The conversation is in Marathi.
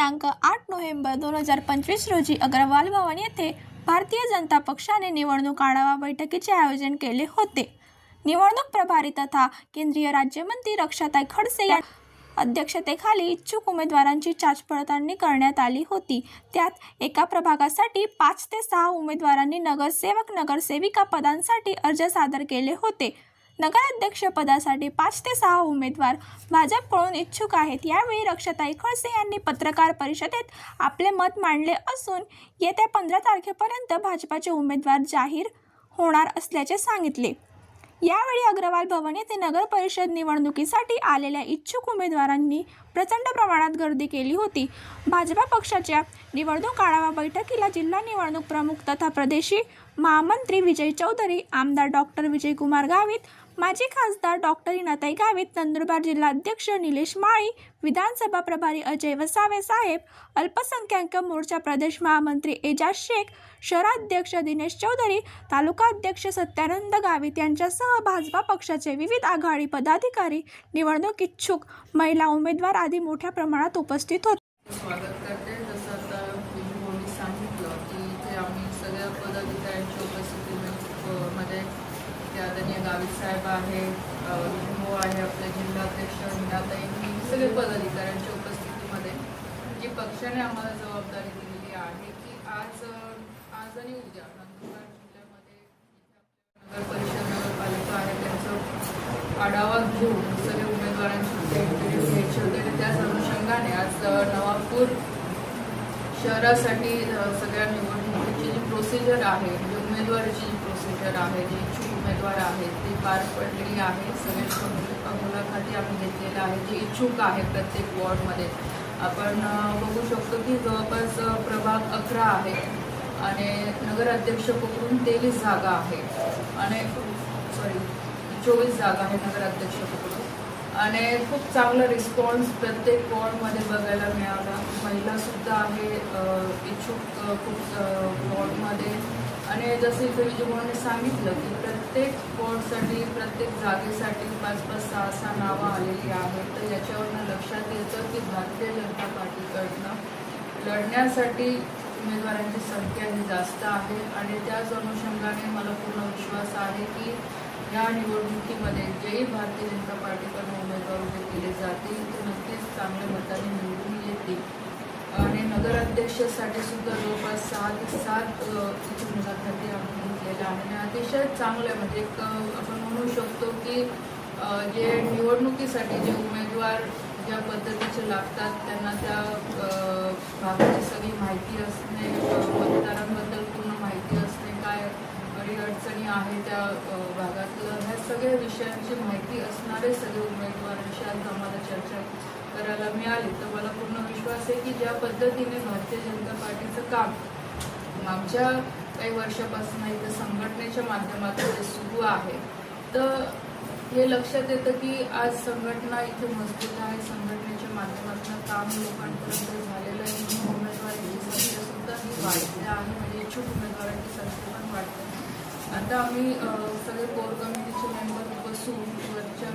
दिनांक आठ नोव्हेंबर दोन हजार पंचवीस रोजी अग्रवाल भवन येथे भारतीय जनता पक्षाने निवडणूक आढावा बैठकीचे आयोजन केले होते. निवडणूक प्रभारी तथा केंद्रीय राज्यमंत्री रक्षाताई खडसे या अध्यक्षतेखाली इच्छुक उमेदवारांची चाच पडताळणी करण्यात आली होती. त्यात एका प्रभागासाठी पाच ते सहा उमेदवारांनी नगरसेवक नगरसेविका पदांसाठी अर्ज सादर केले होते. नगराध्यक्षपदासाठी पाच ते सहा उमेदवार भाजपकडून इच्छुक आहेत. यावेळी रक्षाताई खडसे यांनी पत्रकार परिषदेत आपले मत मांडले असून येत्या पंधरा तारखेपर्यंत भाजपाचे उमेदवार जाहीर होणार असल्याचे सांगितले. यावेळी अग्रवाल भवन येथे नगर परिषद निवडणुकीसाठी आलेल्या इच्छुक उमेदवारांनी प्रचंड प्रमाणात गर्दी केली होती. भाजपा पक्षाच्या निवडणूक आढावा बैठकीला जिल्हा निवडणूक प्रमुख तथा प्रदेशी महामंत्री विजय चौधरी आमदार डॉक्टर विजयकुमार गावित माजी खासदार डॉक्टर इनाताई गावित नंदुरबार जिल्हाध्यक्ष निलेश माळी विधानसभा प्रभारी अजय वसावे साहेब अल्पसंख्याक मोर्चा प्रदेश महामंत्री एजाज शेख शहराध्यक्ष दिनेश चौधरी तालुका अध्यक्ष सत्यानंद गावित यांच्यासह भाजपा पक्षाचे विविध आघाडी पदाधिकारी निवडणूक इच्छुक महिला उमेदवार आधी मोठ्या प्रमाणात उपस्थित होते. स्वागत करते. जसं आता विजूभाऊनी सांगितलं की इथे आम्ही सगळ्या पदाधिकाऱ्यांच्या उपस्थितीमध्ये मध्ये ते आदरणीय गावित साहेब आहे विजूभाऊ आहे आपले जिल्हाध्यक्ष मीनाताई सगळे पदाधिकाऱ्यांच्या उपस्थितीमध्ये जी पक्षाने आम्हाला जबाबदारी दिलेली आहे की आज आज आणि उद्या नंदुरबार जिल्ह्यामध्ये नगर परिषद नगरपालिका आहे त्यांचं आढावा घेऊन सगळे उमेदवारांची इंटरव्ह्यू त्याच अनुषंगाने आज नवापूर शहरासाठी सगळ्या निवडणुकीची जी प्रोसिजर आहे म्हणजे उमेदवाराची जी प्रोसिजर आहे जी इच्छुक उमेदवार आहेत ती पार पडलेली आहे. सगळ्या मुलाखती आम्ही घेतलेल्या आहे जे इच्छुक आहे प्रत्येक वॉर्डमध्ये. आपण बघू शकतो की जवळपास प्रभाग अकरा आहे आणि नगराध्यक्ष पकडून तेवीस जागा आहे आणि सॉरी चोवीस जागा आहे नगराध्यक्ष पकडून. आणि खूप चांगला रिस्पॉन्स प्रत्येक वॉर्डमध्ये बघायला मिळाला. महिलासुद्धा आहे इच्छुक खूप वॉर्डमध्ये आणि जसं इथे विजयभाऊने सांगितलं की प्रत्येक वॉर्डसाठी प्रत्येक जागेसाठी पाच पाच सहा सहा नावं आलेली आहेत. तर याच्यावरनं लक्षात येतं की भारतीय जनता पार्टीकडनं लढण्यासाठी उमेदवारांची संख्या ही जास्त आहे. आणि त्याच अनुषंगाने मला पूर्ण विश्वास आहे की या निवडणुकीमध्ये भारतीय जनता पार्टीकडून उमेदवार उभे केले जातील ते नक्कीच चांगल्या मताने निवडून येतील. आणि नगराध्यक्षासाठी सुद्धा जवळपास सहा ते सात अ, मुलाखती आपण घेतलेल्या आहे आणि अतिशय चांगलं म्हणजे एक आपण म्हणू शकतो की जे निवडणुकीसाठी जे उमेदवार ज्या पद्धतीचे लागतात त्यांना त्या भागाची सगळी माहिती असणे मतदारांबद्दल पूर्ण माहिती असणे काय अडीअडचणी आहे त्या भागातलं ह्या सगळ्या विषयांची माहिती असणारे सगळे उमेदवारांशी आज आम्हाला चर्चा करायला मिळाली. तर मला पूर्ण विश्वास आहे की ज्या पद्धतीने भारतीय जनता पार्टीचं काम मागच्या काही वर्षापासून इथं संघटनेच्या माध्यमातून जे सुरू आहे. तर हे लक्षात येतं की आज संघटना इथे मजबूत आहे. संघटनेच्या माध्यमातून काम लोकांपर्यंत झालेलं आहे. म्हणून उमेदवारांची संख्या सुद्धा ही वाढते आहे. म्हणजे इच्छुक उमेदवारांची संख्या पण वाढते. आता आम्ही सगळे कोर कमिटीचे मेंबर बसून वरच्या